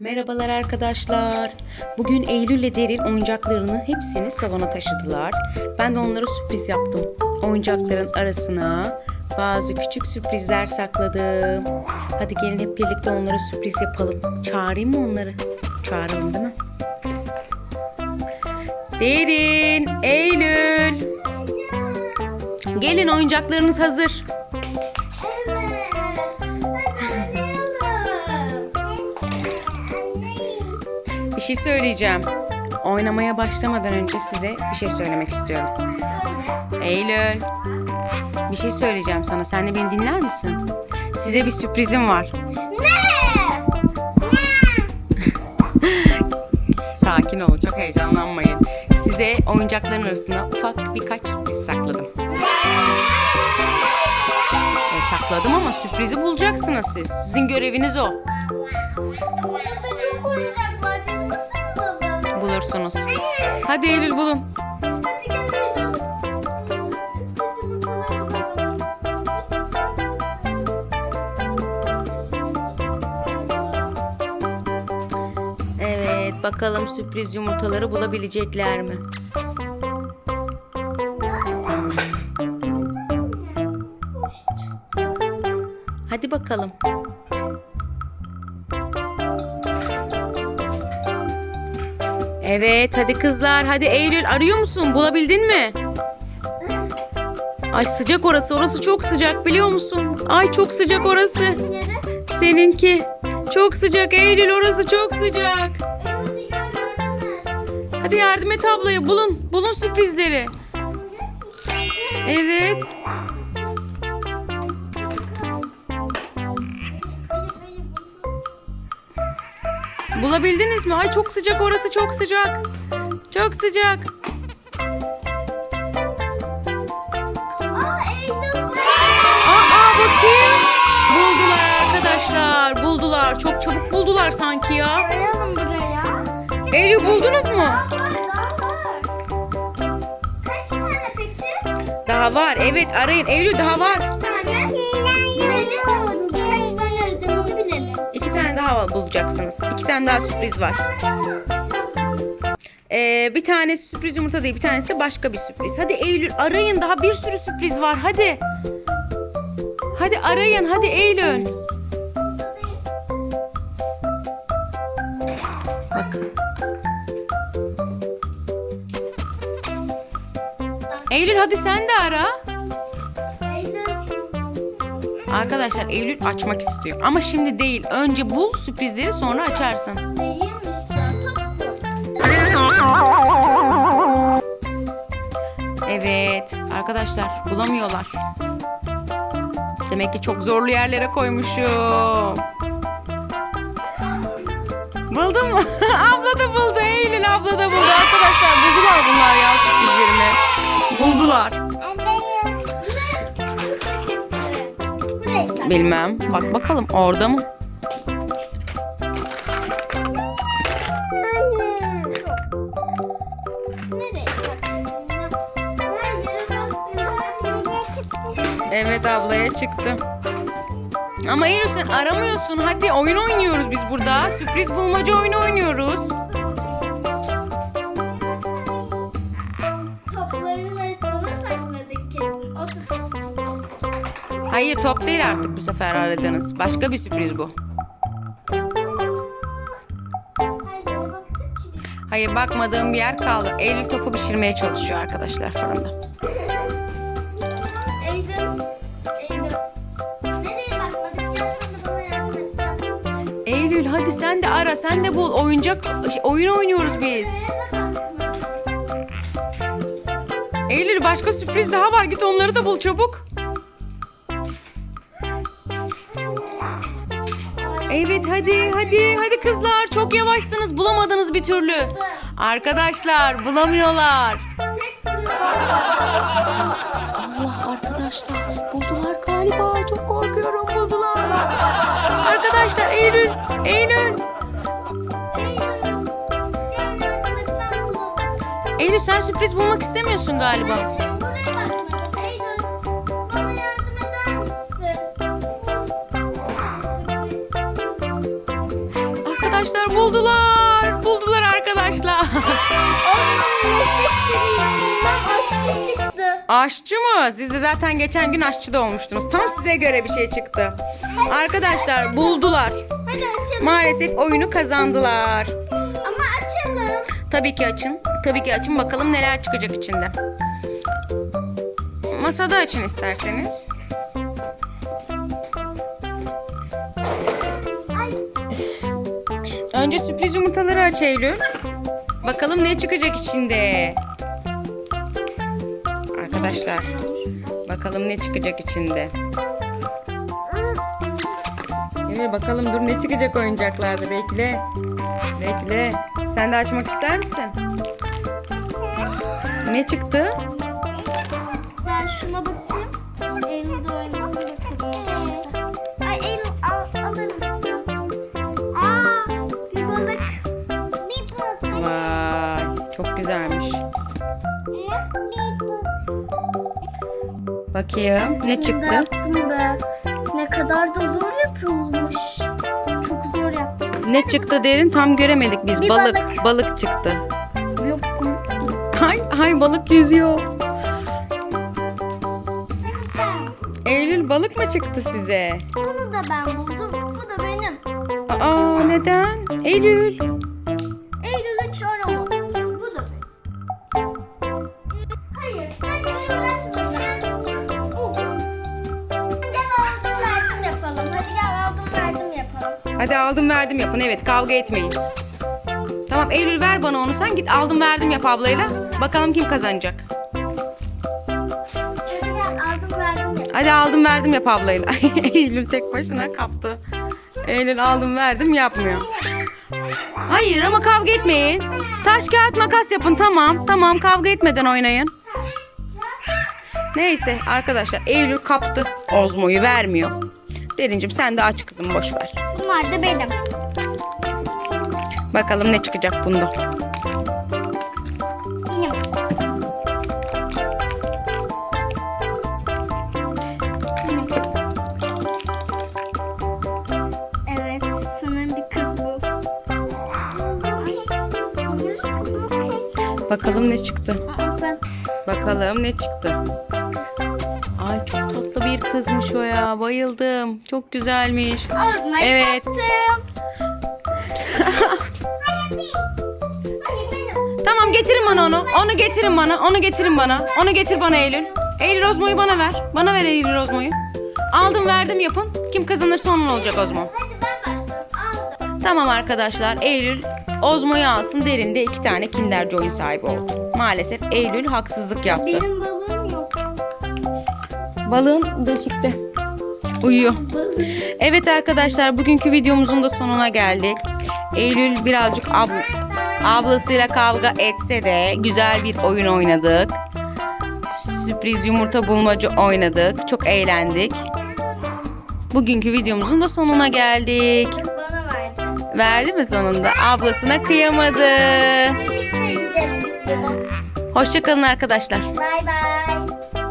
Merhabalar arkadaşlar. Bugün Eylül ile Derin oyuncaklarını hepsini salona taşıdılar. Ben de onlara sürpriz yaptım. Oyuncakların arasına bazı küçük sürprizler sakladım. Hadi gelin hep birlikte onlara sürpriz yapalım. Çağırayım mı onları? Çağıralım değil mi? Derin, Eylül. Gelin oyuncaklarınız hazır. Bir şey söyleyeceğim. Oynamaya başlamadan önce size bir şey söylemek istiyorum. Eylül. Bir şey söyleyeceğim sana. Sen de beni dinler misin? Size bir sürprizim var. Sakin olun. Çok heyecanlanmayın. Size oyuncakların arasında ufak birkaç sürpriz sakladım. E, sakladım ama sürprizi bulacaksınız siz. Sizin göreviniz o. Burada çok oyuncak Bulursunuz. Hadi Eylül bulun. Evet, bakalım sürpriz yumurtaları bulabilecekler mi? Hadi bakalım. Evet, hadi kızlar. Hadi Eylül arıyor musun? Bulabildin mi? Ay sıcak orası. Orası çok sıcak biliyor musun? Ay çok sıcak orası. Seninki. Çok sıcak Eylül orası çok sıcak. Hadi yardım et ablaya bulun. Bulun sürprizleri. Evet. Bulabildiniz mi? Ay çok sıcak orası çok sıcak. Çok sıcak. Aa bakayım. Buldular arkadaşlar. Buldular. Çok çabuk buldular sanki ya. Koyalım buraya. Eylül buldunuz mu? Daha var daha var. Kaç tane peki? Daha var. Evet arayın. Eylül daha var. Bulacaksınız. İki tane daha sürpriz var. Ee, bir tanesi sürpriz yumurta değil, bir tanesi de başka bir sürpriz. Hadi Eylül arayın, daha bir sürü sürpriz var. Hadi. Hadi arayın, hadi Eylül. Bakın. Eylül hadi sen de ara. Arkadaşlar Eylül açmak istiyor. Ama şimdi değil. Önce bul sürprizleri sonra açarsın. Değilmiş. Evet arkadaşlar bulamıyorlar. Demek ki çok zorlu yerlere koymuşum. Buldun mu? abla da buldu. Eylül abla da buldu. Arkadaşlar buldular bunlar ya sürprizlerini. Buldular. Bilmem. Bak bakalım orada mı? Evet ablaya çıktı. Ama Eylül sen aramıyorsun. Hadi oyun oynuyoruz biz burada. Sürpriz bulmaca oyunu oynuyoruz. Hayır top değil artık bu sefer aradığınız. Başka bir sürpriz bu. Hayır bakmadığım bir yer kaldı. Eylül topu pişirmeye çalışıyor arkadaşlar fırında. Eylül. Eylül. Hadi sen de ara sen de bul. Oyuncak oyun oynuyoruz biz. Eylül başka sürpriz daha var. Git onları da bul çabuk. Evet hadi hadi hadi kızlar çok yavaşsınız bulamadınız bir türlü. Arkadaşlar bulamıyorlar. Allah arkadaşlar buldular galiba çok korkuyorum buldular. Arkadaşlar Eylül Eylül Eylül sen sürpriz bulmak istemiyorsun galiba. Buldular. Buldular arkadaşlar. aşçı çıktı. Aşçı mı? Siz de zaten geçen gün aşçı da olmuştunuz. Tam size göre bir şey çıktı. Arkadaşlar buldular. Hadi açalım. Maalesef oyunu kazandılar. Ama açalım. Tabii ki açın. Tabii ki açın bakalım neler çıkacak içinde. Masada açın isterseniz. Önce sürpriz yumurtaları aç. Bakalım ne çıkacak içinde. Arkadaşlar bakalım ne çıkacak içinde. Eylül bakalım dur ne çıkacak oyuncaklarda bekle. Bekle. Sen de açmak ister misin? Ne çıktı? Bakayım ne çıktı? yaptım be. Ne kadar da zor yapılmış. Çok zor yaptım. Ne çıktı derin tam göremedik biz. Bir balık, balık. balık çıktı. Yok. Hay hay balık yüzüyor. Eylül balık mı çıktı size? Bunu da ben buldum. Bu da benim. Aa neden? Eylül. Verdim yapın. Evet kavga etmeyin. Tamam Eylül ver bana onu sen git aldım verdim yap ablayla. Bakalım kim kazanacak. Aldım verdim yap. Hadi aldım verdim yap ablayla. Eylül tek başına kaptı. Eylül aldım verdim yapmıyor. Hayır ama kavga etmeyin. Taş kağıt makas yapın tamam. Tamam kavga etmeden oynayın. Neyse arkadaşlar Eylül kaptı. Ozmo'yu vermiyor. Derincim sen de aç kızım boş ver. Bunlar da benim. Bakalım ne çıkacak bunda. Benim. Evet, sanırım bir kız bu. Bakalım ne çıktı. Ben Bakalım ne çıktı. Ay çok tatlı bir kızmış o ya. Bayıldım. Çok güzelmiş. Ağzına Evet. Tamam getirin bana onu. Onu getirin bana. Onu getirin bana. Onu getir bana Eylül. Eylül Ozmo'yu bana ver. Bana ver Eylül Ozmo'yu. Aldım verdim yapın. Kim kazanırsa onun olacak Ozmo. Tamam arkadaşlar Eylül Ozmo'yu alsın derinde iki tane Kinder Joy'un sahibi oldu. Maalesef Eylül haksızlık yaptı. Benim balığım yok. Balığın beşikte. Uyuyor. Evet arkadaşlar bugünkü videomuzun da sonuna geldik. Eylül birazcık ab- ablasıyla kavga etse de güzel bir oyun oynadık. Sürpriz yumurta bulmaca oynadık. Çok eğlendik. Bugünkü videomuzun da sonuna geldik. Verdi. Verdi mi sonunda? Ablasına kıyamadı. Hoşçakalın arkadaşlar. Bay bay.